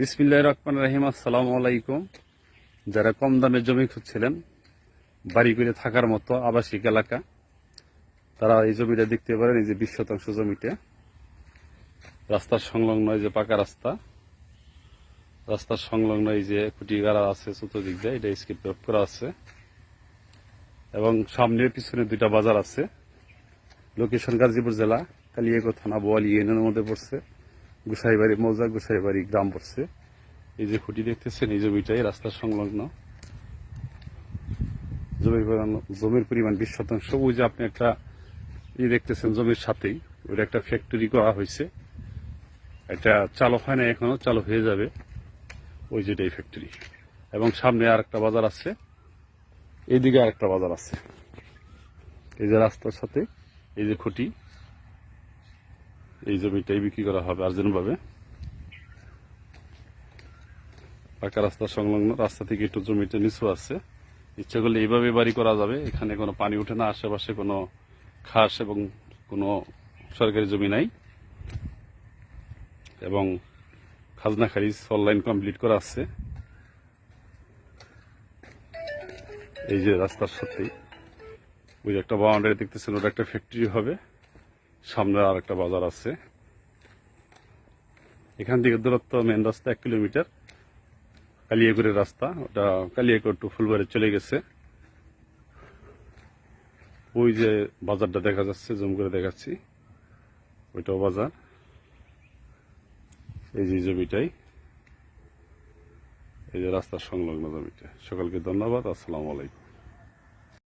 বিসমিল্লাহ রহমান রাহিম, আসসালামু আলাইকুম। যারা কম দামে জমি খুঁজছিলেন, বাড়ি করে থাকার মতো আবাসিক এলাকা, তারা এই জমিটা দেখতে পারেন, এই যে বিশ শতাংশ জমিতে। রাস্তার সংলগ্ন এই যে পাকা রাস্তা, রাস্তার সংলগ্ন এই যে খুঁটি গাড়া আছে চতুর্দিক দিয়ে, এটা স্কিপ করা আছে। এবং সামনে পিছনে দুইটা বাজার আছে। লোকেশন গাজীপুর জেলা কালিয়াগো থানা, বোয়ালি ইউনিয়নের মধ্যে পড়ছে। গুসাইবাড়ি, মৌজা গুসাইবাড়ি গ্রাম পড়ছে। এই যে খুঁটি দেখতেছেন, এই জমিটাই রাস্তার সংলগ্ন। জমির পরিমাণ- জমির পরিমাণ বিশ শতাংশ। ওই যে আপনি একটা ই দেখতেছেন, জমির সাথেই ওইটা একটা ফ্যাক্টরি করা হয়েছে। এটা চালু হয় না এখনও, চালু হয়ে যাবে। ওই যেটা এই ফ্যাক্টরি এবং সামনে আর একটা বাজার আছে। এইদিকে আর একটা বাজার আছে। এই যে রাস্তার সাথে, এই যে খুঁটি। এই জমিটাই বিক্রি করা হবে আর্জেন্টভাবে। পাকা রাস্তা সংলগ্ন, রাস্তা থেকে একটু জমিটা নিচু আছে। ইচ্ছা করলে এইভাবে বাড়ি করা যাবে, এখানে কোনো পানি ওঠে না, আশেপাশে কোনো খাস এবং কোনো সরকারি জমি নাই। এবং খাজনা খারিজ অনলাইন কমপ্লিট করা আছে। এই যে রাস্তার সাথেই, ওই একটা বাউন্ডারি দেখতেছেন, ওটা একটা ফ্যাক্টরি হবে। সামনে আর একটা বাজার আছে। এখান থেকে দূরত্ব মেন রাস্তা এক কিলোমিটার। কালিয়াকুড়ের রাস্তা, ওটা কালিয়াকুড় টু ফুলবাড়ি চলে গেছে। ওই যে বাজারটা দেখা যাচ্ছে, জুম করে দেখাচ্ছি। ওইটাও বাজার। এই যে জমিটাই। এই যে রাস্তার সংলগ্ন জমিটা। সকলকে ধন্যবাদ, আসসালামু আলাইকুম।